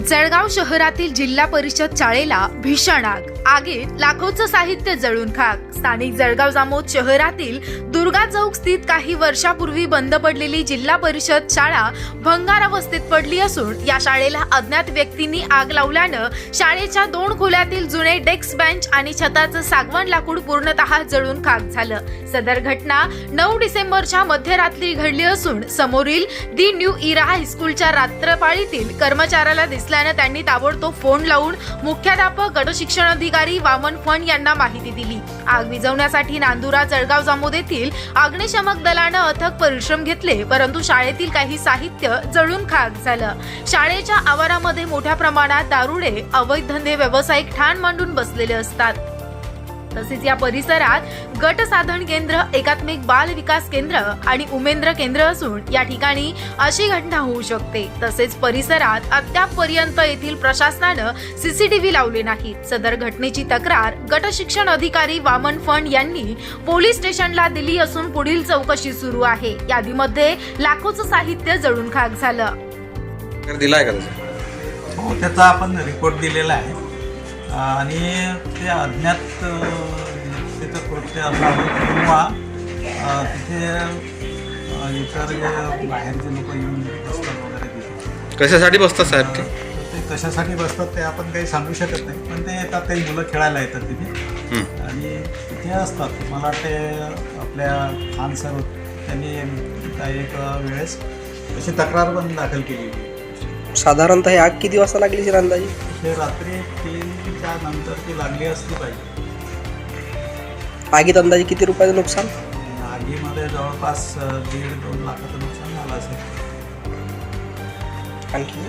जळगाव शहरातील जिल्हा परिषद शाळेला भीषण आग. आगीत लाखोचं साहित्य जळून खाक. स्थानिक जळगाव जामोद शहरातील दुर्गा चौक स्थित काही वर्षापूर्वी बंद पडलेली जिल्हा परिषद शाळा भंगार अवस्थेत पडली असून या शाळेला अज्ञात व्यक्तींनी आग लावल्यानं शाळेच्या दोन खोल्यातील जुने डेस्क बेंच आणि छताचं सागवण लाकूड पूर्णतः जळून खाक झालं. सदर घटना नऊ डिसेंबरच्या मध्यरात्री घडली असून समोरील दी न्यू इरा हायस्कूलच्या रात्रपाळीतील कर्मचाऱ्याला असल्यानं त्यांनी ताबडतोब फोन लावून मुख्याध्यापक गटशिक्षण अधिकारी वामन फण यांना माहिती दिली. आग विझवण्यासाठी नांदुरा जळगाव जामोद येथील अग्निशमक दलानं अथक परिश्रम घेतले परंतु शाळेतील काही साहित्य जळून खाक झालं. शाळेच्या आवारामध्ये मोठ्या प्रमाणात दारुडे अवैध धंदे व्यावसायिक ठाण मांडून बसलेले असतात. तसेच या परिसरात गट साधन केंद्र एकात्मिक बाल विकास केंद्र आणि उमेंद्र केंद्र असून या ठिकाणी अशी घटना होऊ शकते. तसेच परिसरात अद्यापपर्यंत येथील प्रशासनानं सीसीटीव्ही लावले नाहीत. सदर घटनेची तक्रार गट शिक्षण अधिकारी वामन फंड यांनी पोलीस स्टेशनला दिली असून पुढील चौकशी सुरू आहे. यादीमध्ये लाखोचं साहित्य जळून खाक झालं. दिलाय का त्याचा? हो आपण रिपोर्ट दिलेला आहे. आणि ते अज्ञात व्यक्तीचं कृत्य असावं किंवा तिथे इतर जे बाहेरचे लोक येऊन बसतात वगैरे तिथे. कशासाठी बसतात साहेब ते? ते कशासाठी बसतात ते आपण काही सांगू शकत नाही पण ते येतात काही मुलं खेळायला येतात तिथे. आणि तिथे असतात. मला वाटते आपल्या खान सर त्यांनी काही एक वेळेस अशी तक्रार पण दाखल केली होती. साधारणतः ही आग किती वाजता लागली सर अंदाजे? ते रात्री तीनच्या नंतर ती लागली असली पाहिजे. आगीत अंदाजे किती रुपयाचं नुकसान? आगीमध्ये जवळपास अ, दीड दोन लाखाचं नुकसान झालं असेल. आणखी?